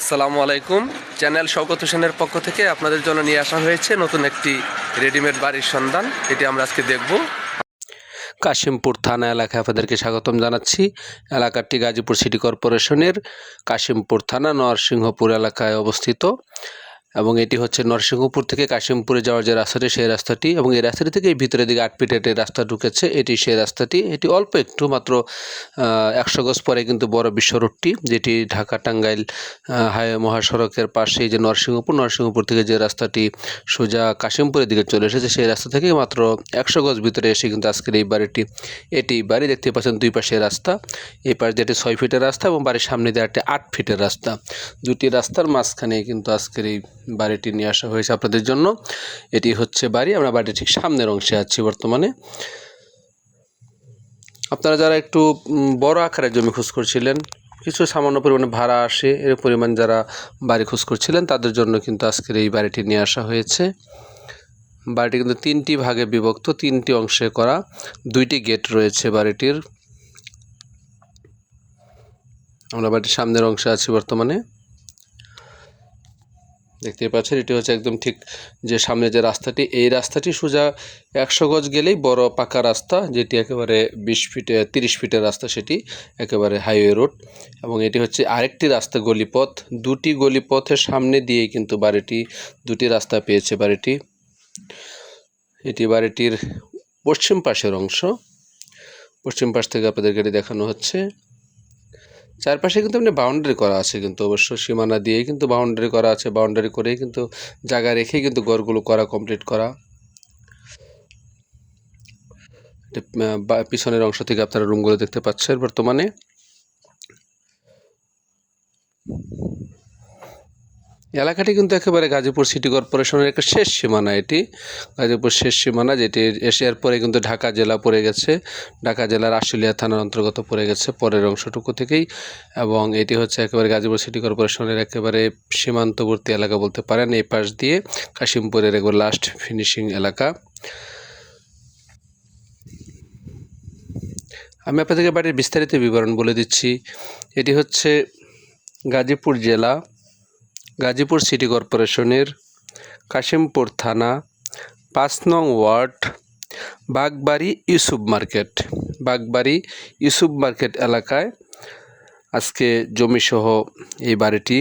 আসসালামু আলাইকুম। চ্যানেল শওকত হোসেনের পক্ষ থেকে আপনাদের জন্য নিয়ে আসা হয়েছে নতুন একটি রেডিমেড বাড়ির সন্ধান। এটি আমরা আজকে দেখব। কাশিমপুর থানা এলাকায় আপনাদেরকে স্বাগতম জানাচ্ছি। এলাকাটি গাজীপুর সিটি কর্পোরেশনের কাশিমপুর থানা নরসিংহপুর এলাকায় অবস্থিত। এটি হচ্ছে নরসিংহপুর থেকে কাশিমপুরে যাওয়ার যে রাস্তাটি, সেই রাস্তাটি এবং এই রাস্তাটি থেকে ভিতরের দিকে আট ফিট রাস্তা ঢুকেছে। এটি সেই রাস্তাটি। এটি অল্প একটু মাত্র একশো গজ পরে কিন্তু বড় বিশ্ব রোডটি, যেটি ঢাকা টাঙ্গাইল হাই মহাসড়কের পাশে যে নরসিংহপুর নরসিংহপুর থেকে যে রাস্তাটি সোজা কাশিমপুরের দিকে চলে এসেছে, সেই রাস্তা থেকে মাত্র একশো গজ ভিতরে এসে কিন্তু আজকের এই বাড়িটি, এটি বাড়ি দেখতে পাচ্ছেন দুই পাশে রাস্তা। এই পাশ দিয়ে একটি ছয় ফিটের রাস্তা এবং বাড়ির সামনে দিয়ে একটি আট ফিটের রাস্তা। দুটি রাস্তার মাঝখানে কিন্তু আজকের এই বাড়িটি নিয়ে আসা হয়েছে আপনাদের জন্য। এটি হচ্ছে বাড়ি, আমরা বাড়ির ঠিক সামনের অংশে আছি বর্তমানে। আপনারা যারা একটু বড় আকারের জমি খোঁজ করছিলেন, কিছু সামান্য পরিমাণে ভাড়া আসে, এর পরিমাণ যারা বাড়ি খোঁজ করছিলেন, তাদের জন্য কিন্তু আজকের এই বাড়িটি নিয়ে আসা হয়েছে। বাড়িটি কিন্তু তিনটি ভাগে বিভক্ত, তিনটি অংশে করা, দুইটি গেট রয়েছে বাড়িটির। আমরা বাড়িটির সামনের অংশে আছি বর্তমানে। দেখতে পাচ্ছেন, এটি হচ্ছে একদম ঠিক যে সামনে যে রাস্তাটি, এই রাস্তাটি সোজা একশো গজ গেলেই বড় পাকা রাস্তা, যেটি একেবারে বিশ ফিটে তিরিশ ফিটের রাস্তা সেটি, একেবারে হাইওয়ে রোড। এবং এটি হচ্ছে আরেকটি রাস্তা গলিপথ, দুটি গলিপথের সামনে দিয়েই কিন্তু বাড়িটি, দুটি রাস্তা পেয়েছে বাড়িটি। এটি বাড়িটির পশ্চিম পাশের অংশ। পশ্চিম পাশ থেকে আপনাদেরকে দেখানো হচ্ছে। চারপাশে কিন্তু এমনি বাউন্ডারি করা আছে কিন্তু অবশ্য সীমানা দিয়ে কিন্তু বাউন্ডারি করা আছে বাউন্ডারি করেই কিন্তু জায়গা রেখেই কিন্তু ঘরগুলো করা কমপ্লিট করা। পিছনের অংশ থেকে আপনারা রুমগুলো দেখতে পাচ্ছেন বর্তমানে। এলাকাটি কিন্তু একেবারে গাজীপুর সিটি কর্পোরেশনের একটা শেষ সীমানা এটি। গাজীপুর শেষ সীমানা যেটি এশিয়ার পরে কিন্তু ঢাকা জেলা পড়ে গেছে। ঢাকা জেলার আশুলিয়া থানার অন্তর্গত পড়ে গেছে পরের অংশটুকু থেকেই এবং এটি হচ্ছে একেবারে গাজীপুর সিটি কর্পোরেশনের একেবারে সীমান্তবর্তী এলাকা বলতে পারেন। এই পাশ দিয়ে কাশিমপুরের একবার লাস্ট ফিনিশিং এলাকা। আমি আপনাদেরকে বাড়ির বিস্তারিত বিবরণ বলে দিচ্ছি। এটি হচ্ছে গাজীপুর জেলা গাজীপুর সিটি কর্পোরেশনের কাশিমপুর থানা, পাঁচ নং ward, Bagbari Yusuf market. Bagbari Yusuf market এলাকায় আজকে জমিসহ এই বাড়িটি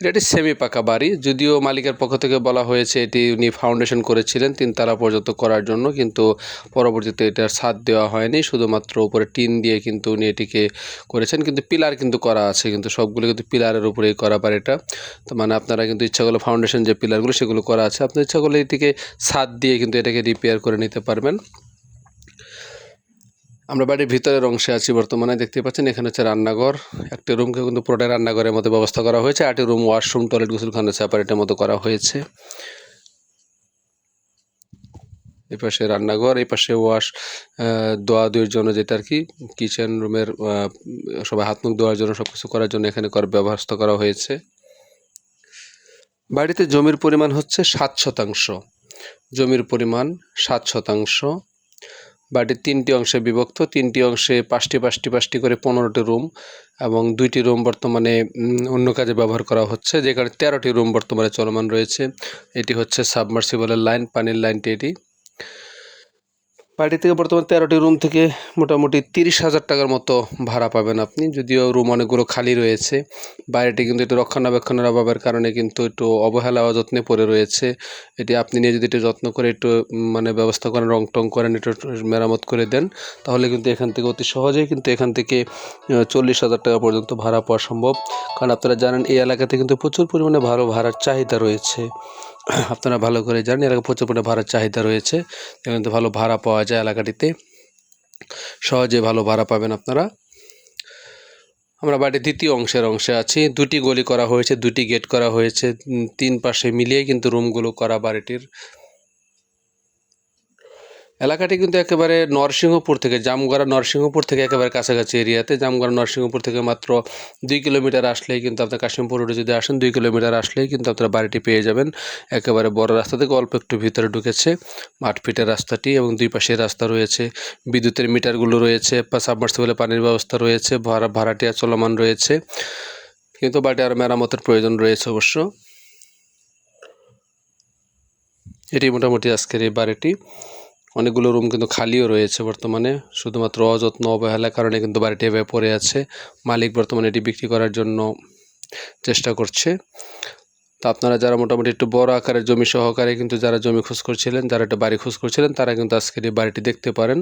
এটা সেমি পাকা বাড়ি। যদিও মালিকের পক্ষ থেকে বলা হয়েছে এটি উনি ফাউন্ডেশন করেছিলেন তিনতলা পর্যন্ত করার জন্য, কিন্তু পরবর্তীতে এটার ছাদ দেওয়া হয়নি। শুধুমাত্র উপরে টিন দিয়ে কিন্তু উনি এটিকে করেছেন। কিন্তু পিলার কিন্তু করা আছে, কিন্তু সবগুলো কিন্তু পিলারের উপরেই করা বাড়িটা তো মানে আপনারা কিন্তু ইচ্ছা করলে ফাউন্ডেশন যে পিলারগুলো, সেগুলো করা আছে। আপনার ইচ্ছা করলে এটিকে ছাদ দিয়ে কিন্তু এটাকে রিপেয়ার করে নিতে পারবেন। আমরা বাড়ির ভিতরের অংশে আছি বর্তমানে দেখতে পাচ্ছেন, এখানে হচ্ছে রান্নাঘর। একটি রুমকে কিন্তু পুরোটাই রান্নাঘরের মধ্যে ব্যবস্থা করা হয়েছে আটটি রুম ওয়াশরুম টয়লেট গোসলখানা সেপারেটের মতো করা হয়েছে। এই পাশে রান্নাঘর, এই পাশে ওয়াশ দোয়া দুইয়ের জন্য যেটা আর কি কিচেন রুমের সবাই হাত মুখ ধোয়ার জন্য সব কিছু করার জন্য এখানে ব্যবস্থা করা হয়েছে। বাড়িতে জমির পরিমাণ হচ্ছে সাত শতাংশ। জমির পরিমাণ সাত শতাংশ। বাড়ির তিনটি অংশে বিভক্ত, তিনটি অংশে পাঁচটি পাঁচটি পাঁচটি করে পনেরোটি রুম এবং দুইটি রুম বর্তমানে অন্য কাজে ব্যবহার করা হচ্ছে। যেখানে তেরোটি রুম বর্তমানে চলমান রয়েছে। এটি হচ্ছে সাবমার্সিবলের লাইন, পানির লাইনটি এটি। বাড়ি থেকে বর্তমানে তেরোটি রুম থেকে মোটামুটি তিরিশ হাজার টাকার মতো ভাড়া পাবেন আপনি। যদিও রুম অনেকগুলো খালি রয়েছে। বাইরেটি কিন্তু একটু রক্ষণাবেক্ষণের অভাবের কারণে কিন্তু একটু অবহেলা অযত্নে পড়ে রয়েছে। এটি আপনি নিয়ে যদি একটু যত্ন করে একটু মানে ব্যবস্থা করেন, রং টং করেন, একটু মেরামত করে দেন, তাহলে কিন্তু এখান থেকে অতি সহজেই কিন্তু এখান থেকে চল্লিশ হাজার টাকা পর্যন্ত ভাড়া পাওয়া সম্ভব। কারণ আপনারা জানেন, এই এলাকাতে কিন্তু প্রচুর পরিমাণে ভালো ভাড়ার চাহিদা রয়েছে। আপনারা ভালো করে জানেন এলাকা প্রচুর পরিমাণে ভাড়ার চাহিদা রয়েছে। এখানে ভালো ভাড়া পাওয়া যায় এলাকাটিতে। সহজে ভালো ভাড়া পাবেন আপনারা। আমরা বাড়ির দ্বিতীয় অংশের অংশে আছি। দুটি গলি করা হয়েছে, দুটি গেট করা হয়েছে। তিন পাশে মিলিয়ে কিন্তু রুমগুলো করা বাড়িটির। এলাকাটি কিন্তু একেবারে নরসিংহপুর থেকে, জামগড়া নরসিংহপুর থেকে একেবারে কাছাকাছি এরিয়াতে। জামগড়া নরসিংহপুর থেকে মাত্র দুই কিলোমিটার আসলেই কিন্তু আপনার কাশিমপুর রোডে যদি আসেন, দুই কিলোমিটার আসলেই কিন্তু আপনার বাড়িটি পেয়ে যাবেন। একেবারে বড় রাস্তা থেকে অল্প একটু ভিতরে ঢুকেছে মাঠ ফিটের রাস্তাটি এবং দুই পাশে রাস্তা রয়েছে, বিদ্যুতের মিটারগুলো রয়েছে সাবমার্সিবলে পানির ব্যবস্থা রয়েছে, ভাড়া, ভাড়াটিয়া চলমান রয়েছে। কিন্তু বাড়িটি আর মেরামতের প্রয়োজন রয়েছে অবশ্য। এটি মোটামুটি আজকের এই বাড়িটি। অনেকগুলো রুম কিন্তু খালিও রয়েছে বর্তমানে। শুধুমাত্র অযত্ন অবহেলার কারণে কিন্তু বাড়িটি এভাবে পড়ে আছে। মালিক বর্তমানে এটি বিক্রি করার জন্য চেষ্টা করছে। তো আপনারা যারা মোটামুটি একটু বড় আকারের জমি সহকারে কিন্তু যারা জমি খোঁজ করছিলেন, যারা একটা বাড়ি খোঁজ করছিলেন, তারা কিন্তু আজকের এই বাড়িটি দেখতে পারেন।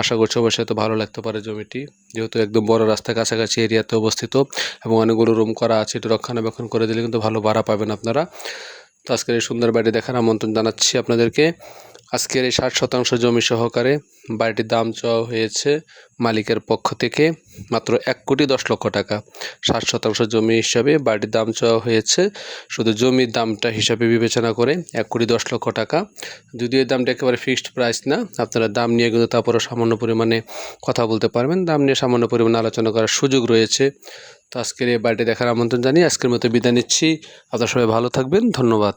আশা করছি অবশ্যই হয়তো ভালো লাগতে পারে জমিটি। যেহেতু একদম বড় রাস্তার কাছাকাছি এরিয়াতে অবস্থিত এবং অনেকগুলো রুম করা আছে, একটু রক্ষণাবেক্ষণ করে দিলে কিন্তু ভালো ভাড়া পাবেন আপনারা। তো আজকের এই সুন্দর বাড়ি দেখার আমন্ত্রণ জানাচ্ছি আপনাদেরকে। আজকের এই ষাট শতাংশ জমি সহকারে বাড়িটির দাম চাওয়া হয়েছে মালিকের পক্ষ থেকে মাত্র এক কোটি দশ লক্ষ টাকা। ষাট শতাংশ জমি হিসাবে বাড়ির দাম চাওয়া হয়েছে। শুধু জমির দামটা হিসাবে বিবেচনা করে এক কোটি দশ লক্ষ টাকা। যদিও এই দামটা একেবারে ফিক্সড প্রাইস না, আপনারা দাম নিয়ে কিন্তু তারপরে সামান্য পরিমাণে কথা বলতে পারবেন। দাম নিয়ে সামান্য পরিমাণে আলোচনা করার সুযোগ রয়েছে। তো আজকের এই বাড়িটি দেখার আমন্ত্রণ জানিয়ে আজকের মতো বিদায় নিচ্ছি। আপনারা সবাই ভালো থাকবেন। ধন্যবাদ।